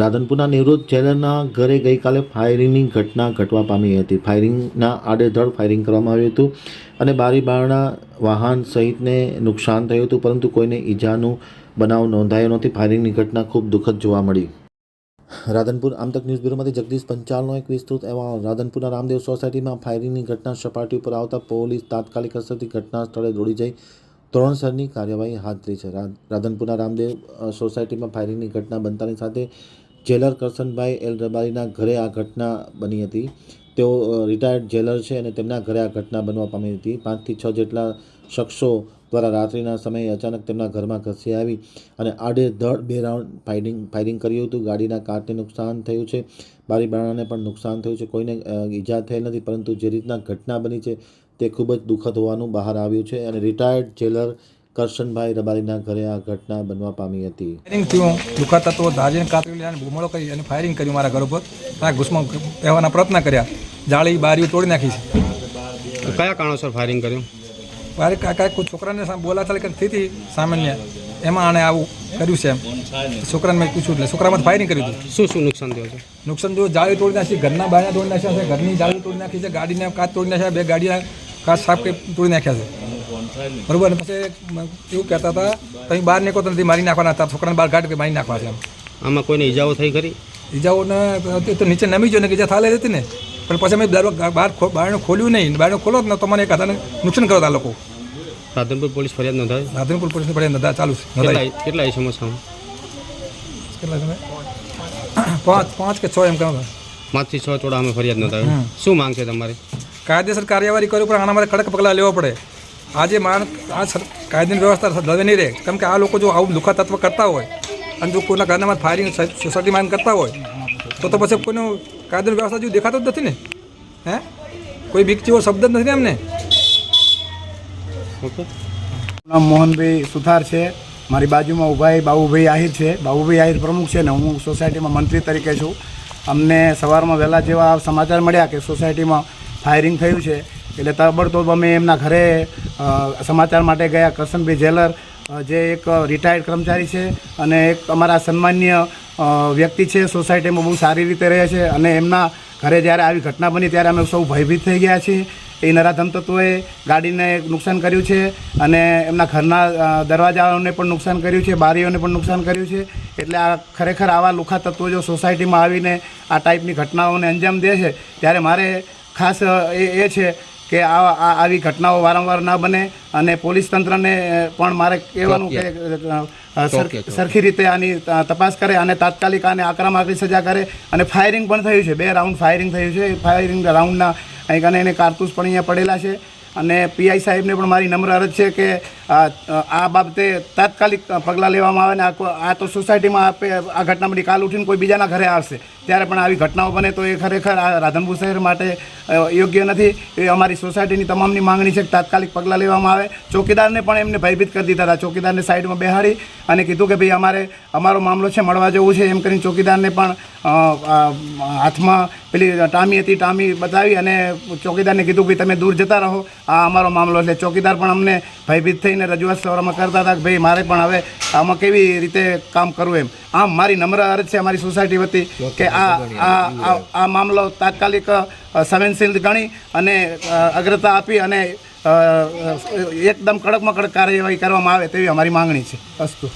રાધનપુરના નિવૃત્ત જેલરના ઘરે ગઈકાલે ફાયરિંગની ઘટના ઘટવા પામી હતી. ફાયરિંગના આડેધડ ફાયરિંગ કરવામાં આવ્યું હતું અને બારી બારણા વાહન સહિતને નુકસાન થયું હતું, પરંતુ કોઈને ઈજાનું બનાવ નોંધાયો નથી. ફાયરિંગની ઘટના ખૂબ દુઃખદ જોવા મળી. રાધનપુર આમતક ન્યૂઝ બ્યુરોમાંથી જગદીશ પંચાલનો એક વિસ્તૃત અહેવાલ. રાધનપુરના રામદેવ સોસાયટીમાં ફાયરિંગની ઘટના સપાટી ઉપર આવતા પોલીસ તાત્કાલિક અસરથી ઘટના સ્થળે દોડી જઈ ધોરણસરની કાર્યવાહી હાથ ધરી છે. રાધનપુરના રામદેવ સોસાયટીમાં ફાયરિંગની ઘટના બનતાની સાથે જેલર કરશનભાઈ એલ રબારીના ઘરે આ ઘટના બની હતી. તેઓ રિટાયર્ડ જેલર છે અને તેમના ઘરે આ ઘટના બનવા પામી હતી. પાંચથી છ જેટલા શખ્સો દ્વારા રાત્રિના સમયે અચાનક તેમના ઘરમાં ઘસી આવી અને આડેધડ બે રાઉન્ડ ફાયરિંગ ફાયરિંગ કર્યું હતું. ગાડીના કાચને નુકસાન થયું છે. બારી બારણાને પણ નુકસાન થયું છે. કોઈને ઈજા થયેલ નથી, પરંતુ જે રીતના ઘટના બની છે તે ખૂબ જ દુઃખદ હોવાનું બહાર આવ્યું છે. અને રિટાયર્ડ જેલર કરશનભાઈ રબારીના ઘરે આ ઘટના બનવા પામી હતી. ફાયરિંગ થયું દુખા તો દાજીને કાતરી લઈને બુમળો કરી અને ફાયરિંગ કર્યું મારા ઘર ઉપર. ત્યાં ઘૂસમાં રહેવાના પ્રયત્ન કર્યા. જાળી બારીઓ તોડી નાખી છે. કયા કારણોસર ફાયરિંગ કર્યું? મારે કાંઈ કોઈ છોકરાને બોલાતા કરી થઈ હતી સામાન્ય. એમાં આણે આવું કર્યું છે એમ. છોકરાને મેં પૂછ્યું એટલે છોકરામાં ફાયરિંગ કર્યું હતું. શું શું નુકસાન થયું છે? નુકસાન જો જાળી તોડી નાખી ઘરના બારણા તોડી નાખ્યા છે ઘરની જાળી તોડી નાખી છે ગાડીને કાચ તોડી નાખ્યા બે ગાડીના કાચ સાફ કરી તોડી નાખ્યા છે. બરોબર અને પછી એવું કહેતા હતા કંઈ બહાર નીકળો તો નથી મારી નાખવાના હતા છોકરાને બહાર કાઢી કે મારી નાખવા છે આમાં કોઈને ઈજાઓ થઈ ખરી? ઈજાઓને તે તો નીચે નમી ગયો ને કે ઈજા થાલે હતી ને. પણ પછી અમે દર બહાર બહારનું ખોલ્યું નહીં બહારનું ખોલો જ ને તો મને એક હાથાને નુકસાન કરતા લોકો. રાધનપુર પોલીસ ફરિયાદ નોંધાવી? રાધનપુર પોલીસ પડે નોંધા ચાલુ છે કેટલા એ સમસ્યામાં કેટલા સમય પાંચ પાંચ કે છ એમ કહો પાંચથી છ ચોડા અમે ફરિયાદ નોંધાવી. શું માંગ છે તમારી? કાયદેસર કાર્યવાહી કરવી પડે આના માટે કડક પગલાં લેવા પડે. આજે માણસ આ કાયદાની વ્યવસ્થા લડે નહીં રહે કેમ કે આ લોકો જો આવું દુઃખા તત્વ કરતા હોય અને જો કોઈના ઘરનામાં ફાયરિંગ સોસાયટીમાં કરતા હોય, તો તો પછી કોઈનું કાયદાની વ્યવસ્થા જેવું દેખાતો જ નથી ને. હે? કોઈ બીક જેવો શબ્દ જ નથી એમને. નામ મોહનભાઈ સુથાર છે. મારી બાજુમાં ઉભાઈ બાબુભાઈ આહિર છે. બાબુભાઈ આહિર પ્રમુખ છે ને હું સોસાયટીમાં મંત્રી તરીકે છું. અમને સવારમાં વહેલા જેવા સમાચાર મળ્યા કે સોસાયટીમાં ફાયરિંગ થયું છે. એટલે તબડતોબ અમે એમના ઘરે સમાચાર માટે ગયા કરશનભાઈ જેલર જે એક રિટાયર્ડ કર્મચારી છે અને એક અમારા સન્માન્ય વ્યક્તિ છે. સોસાયટીમાં બહુ સારી રીતે રહે છે અને એમના ઘરે જ્યારે આવી ઘટના બની ત્યારે અમે સૌ ભયભીત થઈ ગયા છીએ. એ નરાધમ તત્વોએ ગાડીને નુકસાન કર્યું છે અને એમના ઘરના દરવાજાઓને પણ નુકસાન કર્યું છે, બારીઓને પણ નુકસાન કર્યું છે. એટલે આ ખરેખર આવા લુખા તત્વો જો સોસાયટીમાં આવીને આ ટાઈપની ઘટનાઓને અંજામ દે છે, ત્યારે મારે ખાસ એ એ છે કે આ આ- આવી ઘટનાઓ વારંવાર ના બને અને પોલીસ તંત્રને પણ મારે કહેવાનું કે સરખી રીતે આની તપાસ કરે અને તાત્કાલિક આને આકરામાં આકરી સજા કરે અને ફાયરિંગ પણ થયું છે. બે રાઉન્ડ ફાયરિંગ થયું છે. ફાયરિંગ રાઉન્ડના અહીં કને એને કારતૂસ પણ અહીંયા પડેલા છે. અને પીઆઈ સાહેબને પણ મારી નમ્ર અરજ છે કે આ બાબતે તાત્કાલિક પગલાં લેવામાં આવે ને આ તો સોસાયટીમાં આપે આ ઘટના બની કાલ ઉઠીને કોઈ બીજાના ઘરે આવશે. ત્યારે પણ આવી ઘટનાઓ બને તો એ ખરેખર આ રાધનપુર શહેર માટે યોગ્ય નથી. એ અમારી સોસાયટીની તમામની માંગણી છે કે તાત્કાલિક પગલાં લેવામાં આવે. ચોકીદારને પણ એમને ભયભીત કરી દીધા હતા. ચોકીદારને સાઈડમાં બેહાડી અને કીધું કે ભાઈ અમારે, અમારો મામલો છે, મળવા જવું છે. એમ કરીને ચોકીદારને પણ હાથમાં પેલી ટામી હતી, ટામી બતાવી અને ચોકીદારને કીધું ભાઈ તમે દૂર જતા રહો. આ અમારો મામલો એટલે ચોકીદાર પણ અમને ભયભીત થઈને રજૂઆત સવારમાં કરતા હતા કે ભાઈ મારે પણ હવે આમાં કેવી રીતે કામ કરવું એમ. આમ મારી નમ્ર અરજ છે અમારી સોસાયટી વતી કે આ આ મામલો તાત્કાલિક સંવેદનશીલ ગણી અને અગ્રતા આપી અને એકદમ કડકમાં કડક કાર્યવાહી કરવામાં આવે તેવી અમારી માંગણી છે. અસ્તુ.